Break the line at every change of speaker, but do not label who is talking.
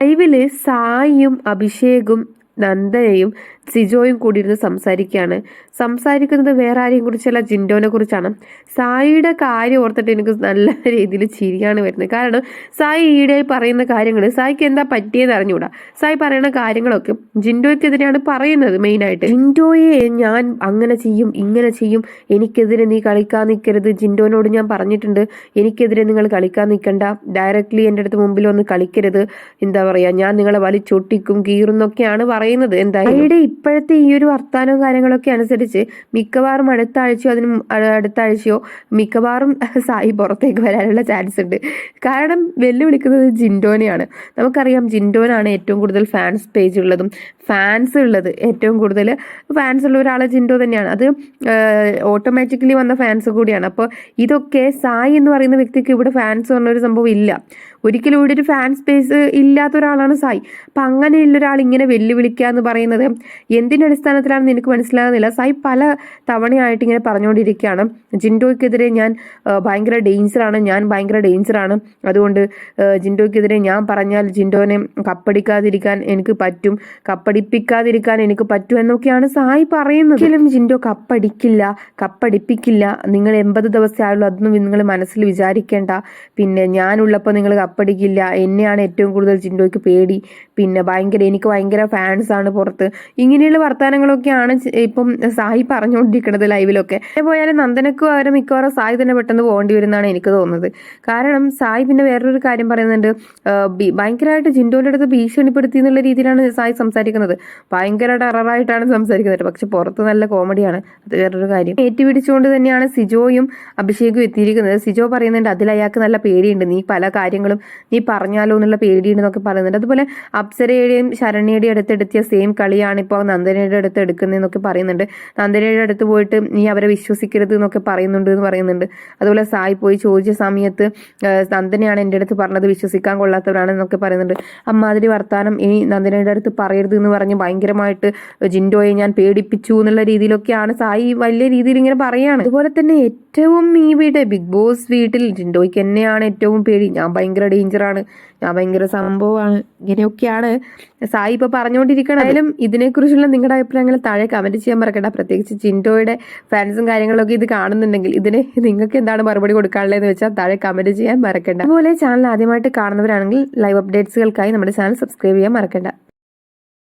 ലൈവിൽ സായിയും അഭിഷേകും നന്ദനയും സിജോയും കൂടി ഇരുന്ന് സംസാരിക്കുകയാണ്. സംസാരിക്കുന്നത് വേറെ ആരെയും കുറിച്ചല്ല ജിൻഡോനെ കുറിച്ചാണ്. സായിയുടെ കാര്യം ഓർത്തിട്ട് എനിക്ക് നല്ല രീതിയിൽ ചിരിയാണ് വരുന്നത്. കാരണം സായി ഈയിടെയായി പറയുന്ന കാര്യങ്ങൾ സായിക്ക് എന്താ പറ്റിയെന്ന് അറിഞ്ഞുകൂടാ. സായി പറയുന്ന കാര്യങ്ങളൊക്കെ ജിൻഡോയ്ക്കെതിരെയാണ് പറയുന്നത് മെയിനായിട്ട്. ജിൻഡോയെ ഞാൻ അങ്ങനെ ചെയ്യും ഇങ്ങനെ ചെയ്യും. എനിക്കെതിരെ നീ കളിക്കാൻ നിൽക്കരുത്. ജിൻഡോനോട് ഞാൻ പറഞ്ഞിട്ടുണ്ട് എനിക്കെതിരെ നിങ്ങൾ കളിക്കാൻ നിൽക്കണ്ട. ഡയറക്റ്റ്ലി എന്റെ അടുത്ത് മുമ്പിൽ വന്ന് കളിക്കരുത്. എന്താ പറയുക ഞാൻ നിങ്ങളെ വലിച്ചൊട്ടിക്കും കീറുന്നൊക്കെയാണ് പറയുന്നത് എന്തായാലും. ഇപ്പോഴത്തെ ഈ ഒരു വർത്തമാനവും കാര്യങ്ങളൊക്കെ അനുസരിച്ച് മിക്കവാറും അടുത്ത ആഴ്ചയോ അതിന് അടുത്ത ആഴ്ചയോ മിക്കവാറും സായി പുറത്തേക്ക് വരാനുള്ള ചാൻസ് ഉണ്ട്. കാരണം വെല്ലുവിളിക്കുന്നത് ജിൻഡോനെയാണ്. നമുക്കറിയാം ജിൻഡോനാണ് ഏറ്റവും കൂടുതൽ ഫാൻസ് പേജ് ഉള്ളതും. ഫാൻസ് ഉള്ളത് ഏറ്റവും കൂടുതൽ ഫാൻസ് ഉള്ള ഒരാൾ ജിൻഡോ തന്നെയാണ്. അത് ഓട്ടോമാറ്റിക്കലി വന്ന ഫാൻസ് കൂടിയാണ്. അപ്പോൾ ഇതൊക്കെ സായി എന്ന് പറയുന്ന വ്യക്തിക്ക് ഇവിടെ ഫാൻസ് പറഞ്ഞൊരു സംഭവം ഇല്ല. ഒരിക്കലും ഇവിടെ ഒരു ഫാൻ സ്പേസ് ഇല്ലാത്ത ഒരാളാണ് സായി. അപ്പം അങ്ങനെയുള്ള ഒരാൾ ഇങ്ങനെ വെല്ലുവിളിക്കുക എന്ന് പറയുന്നത് എന്തിന്റെ അടിസ്ഥാനത്തിലാണ് നിനക്ക് മനസ്സിലാകുന്നില്ല. സായി പല തവണയായിട്ട് ഇങ്ങനെ പറഞ്ഞുകൊണ്ടിരിക്കുകയാണ്. ജിൻഡോയ്ക്കെതിരെ ഞാൻ ഭയങ്കര ഡേഞ്ചറാണ് ഞാൻ ഭയങ്കര ഡേഞ്ചറാണ് അതുകൊണ്ട് ജിൻഡോയ്ക്കെതിരെ ഞാൻ പറഞ്ഞാൽ ജിൻഡോനെ കപ്പടിക്കാതിരിക്കാൻ എനിക്ക് പറ്റും. കപ്പടിപ്പിക്കാതിരിക്കാൻ എനിക്ക് പറ്റും എന്നൊക്കെയാണ് സായി പറയുന്നത്. ഒരിക്കലും ജിൻഡോ കപ്പടിക്കില്ല കപ്പടിപ്പിക്കില്ല. നിങ്ങൾ എൺപത് ദിവസമായുള്ളൂ അതൊന്നും നിങ്ങൾ മനസ്സിൽ വിചാരിക്കേണ്ട. പിന്നെ ഞാനുള്ളപ്പോൾ നിങ്ങൾ കപ്പടിക്കില്ല എന്നെയാണ് ഏറ്റവും കൂടുതൽ ജിൻഡോയ്ക്ക് പേടി. പിന്നെ ഭയങ്കര എനിക്ക് ഭയങ്കര ഫാൻസ് ആണ് പുറത്ത്. ഇങ്ങനെയുള്ള വർത്തമാനങ്ങളൊക്കെയാണ് ഇപ്പം സായി പറഞ്ഞുകൊണ്ടിരിക്കുന്നത് ലൈവിലൊക്കെ പോയാലും നന്ദനക്ക് പകരം മിക്കവാറും സായി തന്നെ പെട്ടെന്ന് പോകേണ്ടി വരുന്നതാണ് എനിക്ക് തോന്നുന്നത്. കാരണം സായി പിന്നെ വേറൊരു കാര്യം പറയുന്നുണ്ട് ഭയങ്കരമായിട്ട് ജിൻഡോന്റെ അടുത്ത് ഭീഷണിപ്പെടുത്തി എന്നുള്ള രീതിയിലാണ് സായി സംസാരിക്കുന്നത്. ഭയങ്കര ടെററായിട്ടാണ് സംസാരിക്കുന്നത്. പക്ഷെ പുറത്ത് നല്ല കോമഡിയാണ്. അത് വേറൊരു കാര്യം. ഏറ്റുപിടിച്ചുകൊണ്ട് തന്നെയാണ് സിജോയും അഭിഷേകും എത്തിയിരിക്കുന്നത്. സിജോ പറയുന്നുണ്ട് അതിൽ അയാൾക്ക് നല്ല പേടിയുണ്ട്. നീ പല കാര്യങ്ങളും നീ പറഞ്ഞാലോ എന്നുള്ള പേടിയുണ്ടെന്നൊക്കെ പറയുന്നുണ്ട്. അതുപോലെ അപ്സരയുടെയും ശരണ്യയുടെയും അടുത്ത് എടുത്തിയ സെയിം കളിയാണ് ഇപ്പോൾ നന്ദനയുടെ അടുത്ത് എടുക്കുന്നതെന്നൊക്കെ പറയുന്നുണ്ട്. നന്ദനയുടെ അടുത്ത് പോയിട്ട് നീ അവരെ വിശ്വസിക്കരുത് എന്നൊക്കെ പറയുന്നുണ്ട് എന്ന് പറയുന്നുണ്ട്. അതുപോലെ സായി പോയി ചോദിച്ച സമയത്ത് നന്ദനയാണ് എന്റെ അടുത്ത് പറഞ്ഞത് വിശ്വസിക്കാൻ കൊള്ളാത്തവരാണ് എന്നൊക്കെ പറയുന്നുണ്ട്. അമ്മാതിരി വർത്താനം ഇനി നന്ദനയുടെ അടുത്ത് പറയരുത് എന്ന് പറഞ്ഞ് ഭയങ്കരമായിട്ട് ജിൻഡോയെ ഞാൻ പേടിപ്പിച്ചു എന്നുള്ള രീതിയിലൊക്കെയാണ് സായി വലിയ രീതിയിൽ ഇങ്ങനെ പറയുകയാണ്. അതുപോലെ തന്നെ ഏറ്റവും ഈ വീട് ബിഗ് ബോസ് വീട്ടിൽ ജിൻഡോയ്ക്ക് എന്നെയാണ് ഏറ്റവും പേടി. ഞാൻ ഭയങ്കര ഡേഞ്ചറാണ് ഞാൻ ഭയങ്കര സംഭവമാണ്. ഇങ്ങനെയൊക്കെയാണ് സായി ഇപ്പോൾ പറഞ്ഞുകൊണ്ടിരിക്കണം ആയാലും ഇതിനെക്കുറിച്ചുള്ള നിങ്ങളുടെ അഭിപ്രായങ്ങൾ താഴെ കമന്റ് ചെയ്യാൻ മറക്കണ്ട. പ്രത്യേകിച്ച് ചിൻഡോയുടെ ഫാൻസും കാര്യങ്ങളൊക്കെ ഇത് കാണുന്നുണ്ടെങ്കിൽ ഇതിന് നിങ്ങൾക്ക് എന്താണ് മറുപടി കൊടുക്കാനുള്ളതെന്ന് വെച്ചാൽ താഴെ കമന്റ് ചെയ്യാൻ മറക്കണ്ട. അതുപോലെ ചാനൽ ആദ്യമായിട്ട് കാണുന്നവരാണെങ്കിൽ ലൈവ് അപ്ഡേറ്റ്സുകൾക്കായി നമ്മുടെ ചാനൽ സബ്സ്ക്രൈബ് ചെയ്യാൻ മറക്കണ്ട.